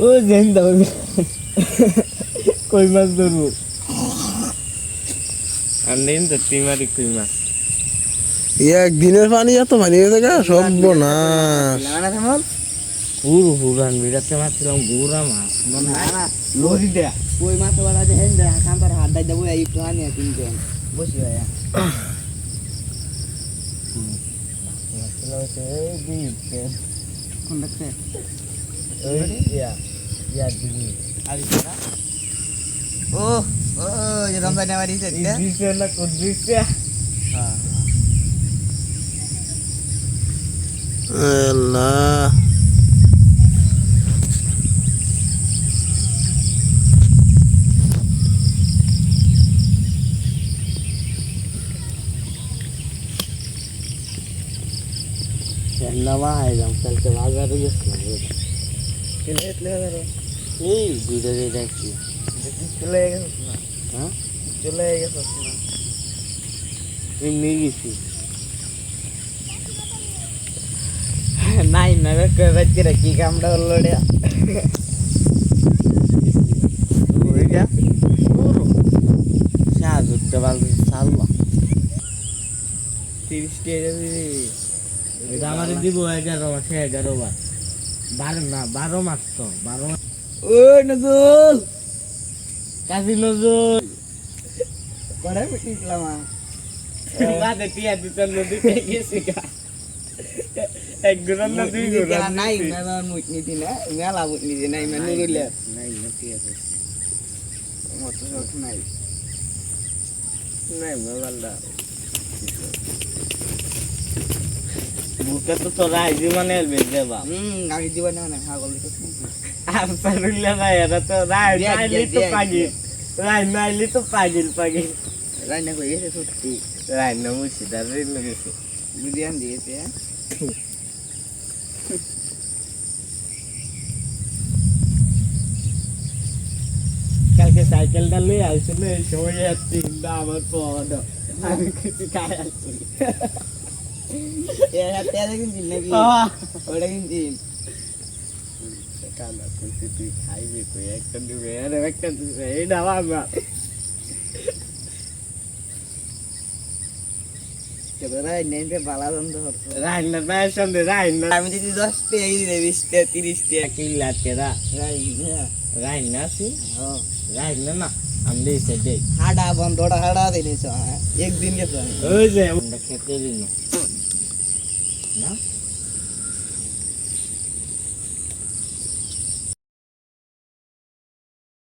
ও gen দাও কই মাছ ধরবো? আনলেন তো তিমারি কই মাছ? একদিনের পানি এত পানি হয়ে থাকে না তেমন হুর হুরান বিড়াতে মারছিলাম গুড়া মাছ। মনে না না লরি দেয়া। কই মাছ বাড়া যে হেন দেখা কান্তার হাত দাই দেবো এই প্রাণী তিনজন বসি ভাইয়া কোন দেখতে? yeah yeah dingin ari sana oh oh ya ramai nama di sini ya di sana kudus ya Allah Yang nama hai, yang tercela garis lagi. দিয়ে দেখছি চলে গেছিস না হ্যাঁ চলে গেছিস না এমনি গেছি নাই না রে কবে রে কি কামটা হলো রে ওইটা সাজ উঠতে পারবে সালবা তিরিশ টাকা দিবি এটা আমাদের দিব এগারো মাসে এগারো বার বারো না বারো মাস তো বারো ওই নজরুল। কাজী নজর কড়াই পিটিছিলাম বাদে টিয়া দিতে নদীতে গেছি এক না দুই নাই মেলা মুট নিতি না মেলা মুট নিতি নাই মানে নাই না টিয়া মত নাই। নাই মোবাইলটা বুকে তো তোরা আইজি মানে বেজে বা। হুম আগে জীবনে না হাগল তো আর পারুলে এরা তো রাই নাইলি তো দিয়া, পাগিল রাই নাইলি তো পাগিল পাগিল। রান্না করে গেছে সত্যি। রাই না বিরিয়ানি দিয়েছে কালকে সাইকেলটা লয়ে আইছিল সময় যাচ্ছি আমার পদ আমি কিছু খাই আসছি নাকি ওটা তুই খাইবি তুই একটা দিবে আর একটা দিবে এই না বন্ধ রাইনা রাইনা আমি যদি দশ টাকা দিলে বিশ টাকা তিরিশ টাকা কিল্লা তেরা হ্যাঁ আছি রাইনা না আমি দিয়েছে দেখ হাডা বন্ধটা হাডা দিনিস একদিন গেছে ওই যে খেতে দিন না